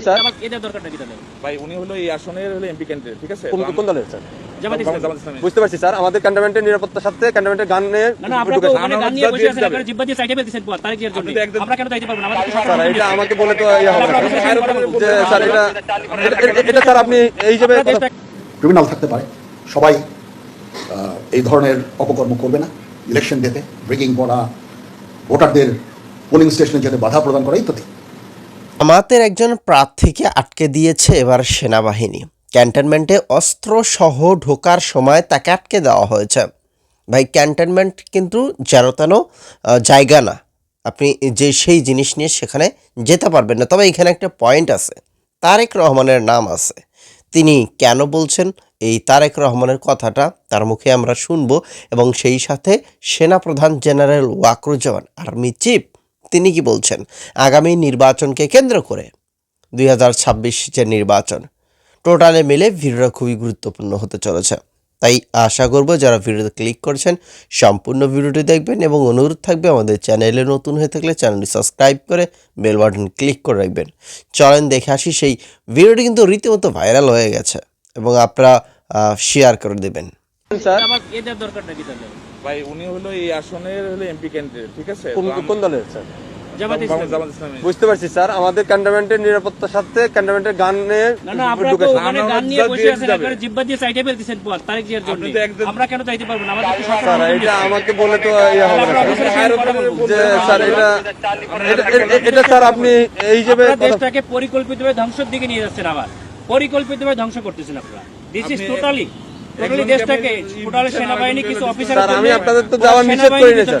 Sir. তাহলে? ভাই উনি হলো এই আসনের হলো এমপি ক্যান্ডিডেট ঠিক আছে? কোন দলের স্যার। বুঝতে পারছি স্যার। আমাদের ক্যান্টনমেন্টের নিরাপত্তার সাথে ক্যান্টনমেন্টের গান নিয়ে স্যার এটা আমাকে বলে তো ইয়ে স্যার এটা এটা- স্যার আপনি এই হিসেবে ক্রিমিনাল থাকতে পারে। সবাই আহ, এই ধরনের অপকর্ম করবে না। ইলেকশন ডেতে ব্রেকিং করা ভোটারদের পোলিং স্টেশনে যেতে বাধা প্রদান করা ইত্যাদি। জামাতের একজন প্রার্থীকে আটকে দিয়েছে এবার সেনাবাহিনী। ক্যান্টনমেন্টে অস্ত্র সহ ঢোকার সময় তাকে আটকে দেওয়া হয়েছে। ভাই, ক্যান্টনমেন্ট কিন্তু যেন তেন জায়গা না। আপনি যে সেই জিনিস নিয়ে সেখানে যেতে পারবেন না। তবে এখানে একটা পয়েন্ট আছে। তারেক রহমানের নাম আছে। তিনি কেন বলছেন? এই তারেক রহমানের কথাটা তার মুখে আমরা শুনব এবং সেই সাথে সেনাপ্রধান জেনারেল ওয়াকরুজ্জামান, আর্মি চিফ তিনি কি বলছেন? আগামী নির্বাচনকে কেন্দ্র করে। দুই হাজার যে নির্বাচন টোটালে মিলে ভিডিওটা খুবই গুরুত্বপূর্ণ হতে চলেছে। তাই আশা করব যারা ভিডিওতে ক্লিক করছেন সম্পূর্ণ ভিডিওটি দেখবেন এবং অনুরোধ থাকবে আমাদের চ্যানেলে নতুন হয়ে থাকলে চ্যানেলটি সাবস্ক্রাইব করে বেল বাটন ক্লিক করে রাখবেন। চলেন দেখে আসি সেই ভিডিওটি কিন্তু রীতিমতো ভাইরাল হয়ে গেছে এবং আপনারা শেয়ার করে দেবেন। স্যার। আমার এদের দরকারটা কি তাহলে? ভাই উনি হলো এই আসনের হলো এমপি ক্যান্ডিডেট ঠিক আছে? কোন দলের স্যার? জামাত জামাত ইসলামী। জামাত ইসলামী। বুঝতে পারছি স্যার। আমাদের ক্যান্টনমেন্টের নিরাপত্তার সাথে ক্যান্টনমেন্টের গান আমরা কেন পারব না? স্যার এটা আমাকে বলে তো ইয়ে। যে স্যার এটা স্যার আপনি এই হিসেবে আপনারা দেশটাকে পরিকল্পিতভাবে ধ্বংসের দিকে নিয়ে যাচ্ছেন আবার। পরিকল্পিতভাবে ধ্বংস করতেছেন আপনারা। দিস ইজ টোটালি টোটালি দেশটাকে সেনাবাহিনী কিছু অফিসার আমি আপনাদের তো যাওয়ার নিষেধ করি না, স্যার।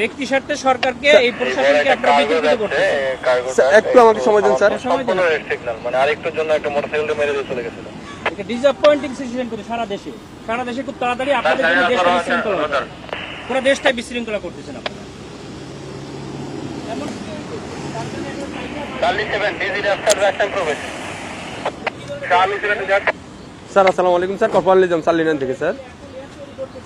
ব্যক্তি স্বার্থে সরকারকে এই প্রশাসনকে আপনারা বিতর্কিত স্যার, একটু আমাকে সময় দিন স্যার। সময় দিন। সিগন্যাল মানে আরেকটুর জন্য একটা মোটরসাইকেলটা মেরে দিয়ে চলে গেছিল। এটা ডিসঅ্যাপয়েন্টিং সিচুয়েশন করে সারা দেশে। সারা দেশে খুব তাড়াতাড়ি আপনাদের জন্য দেশটা বিশৃঙ্খলা পুরো দেশটাই বিশৃঙ্খলা করতেছেন আপনারা। স্যার আসসালামু আলাইকুম স্যার কপাল নিজাম সালিনান থেকে স্যার।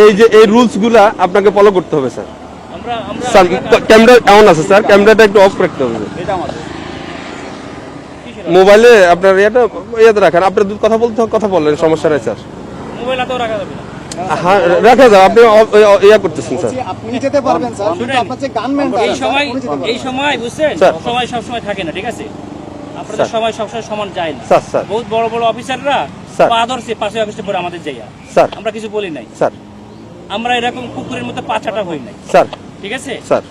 এই যে এই রুলসগুলা আপনাকে ফলো করতে হবে স্যার আমরা আমরা স্যার ক্যামেরা এমন আছে স্যার ক্যামেরাটা একটু অফ রাখতে হবে মোবাইলে আপনার ইয়েটা ইয়েতে রাখেন। আপনার দুধ কথা বলতে কথা বললেন সমস্যা নেই স্যার মোবাইল রাখা যাবে না। হ্যাঁ রাখা যাও আপনি ইয়া- ইয়া করতেছেন স্যার আপনি যেতে পারবেন স্যার কিন্তু আপনার যে গানম্যান এই সময় এই সময় বুঝছেন? সময় সব সময় থাকে না ঠিক আছে? আপনাদের। সময় সবসময় সমান যায় না। স্যার স্যার বহুত বড় বড় অফিসাররা। পা ধরছে পাশে অফিসে পরে আমাদের জায়গা স্যার। আমরা কিছু বলি নাই। স্যার। আমরা এরকম কুকুরের মতো হই নাই। স্যার। ঠিক আছে? স্যার।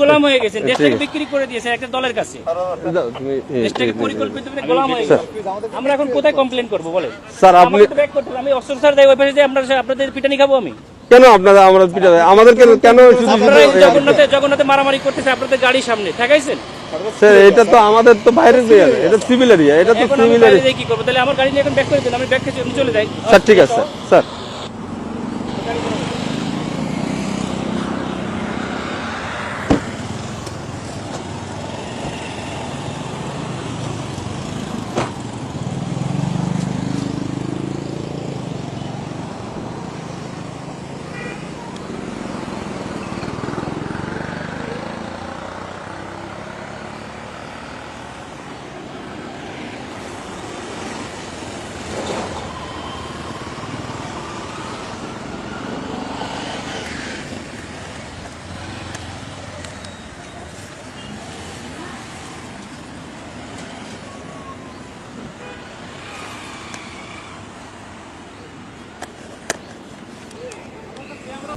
গোলাম হয়ে গেছেন। দেশটাকে বিক্রি করে দিয়েছেন একটা দলের কাছে। দেশটাকে পরিকল্পিত গোলাম হয়ে আমরা এখন কোথায় কমপ্লেন করব বলেন? স্যার আপনি আমাকে তো back করতে হবে। আমি অস্ত্র স্যার দেয় ওই পাশে আপনাদের পিটানি খাব আমি। কেন আপনারা আমরা পিটাবে আমাদেরকে কেন আপনারা জগন্নাথে জগন্নাথে মারামারি করতেছে আপনাদের গাড়ির সামনে ঠেকাইছেন? স্যার এটা তো আমাদের তো বাইরের এরিয়া এটা সিভিল এরিয়া এটা তো সিভিল বাইরে এরিয়া কি করব? তাহলে আমার গাড়ি নিয়ে এখন ব্যাক করে দিন আমি ব্যাক করে চলে যাই। স্যার ঠিক আছে স্যার।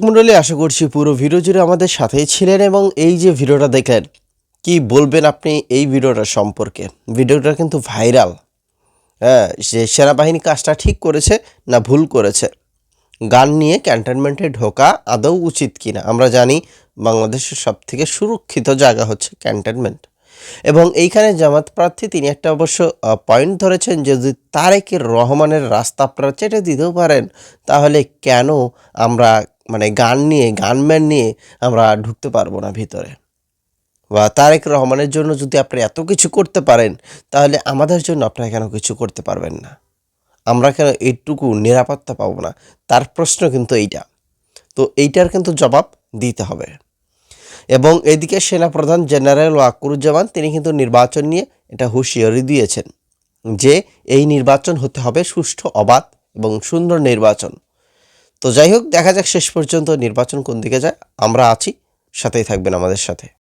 মণ্ডলী, আশা করছি পুরো ভিডিও জুড়ে আমাদের সাথেই ছিলেন এবং এই যে ভিডিওটা দেখলেন, কি বলবেন আপনি এই ভিডিওটা সম্পর্কে? ভিডিওটা কিন্তু ভাইরাল। হ্যাঁ যে সেনাবাহিনী কাজটা ঠিক করেছে না ভুল করেছে, গান নিয়ে ক্যান্টনমেন্টে ঢোকা আদৌ উচিত কিনা? আমরা জানি বাংলাদেশের সব থেকে সুরক্ষিত জায়গা হচ্ছে ক্যান্টনমেন্ট। এবং এইখানে জামাত প্রার্থী, তিনি একটা অবশ্য পয়েন্ট ধরেছেন যদি তারেকের রহমানের রাস্তা আপনারা চেটে দিতেও পারেন, তাহলে কেন আমরা মানে গান নিয়ে গানম্যান নিয়ে আমরা ঢুকতে পারব না ভিতরে। বা তারেক রহমানের জন্য যদি আপনি এত কিছু করতে পারেন, তাহলে আমাদের জন্য আপনারা কেন কিছু করতে পারবেন না? আমরা কেন এইটুকু নিরাপত্তা পাবো না? তার প্রশ্ন কিন্তু এইটা। তো এইটার কিন্তু জবাব দিতে হবে। এবং এদিকে সেনাপ্রধান জেনারেল ওয়াকুরুজ্জামান, তিনি কিন্তু নির্বাচন নিয়ে এটা হুঁশিয়ারি দিয়েছেন যে, এই নির্বাচন হতে হবে সুষ্ঠু, অবাধ এবং সুন্দর নির্বাচন। তো যাই হোক, দেখা যাক শেষ পর্যন্ত নির্বাচন কোন দিকে যায়। আমরা আছি, সাথেই থাকবেন আমাদের সাথে।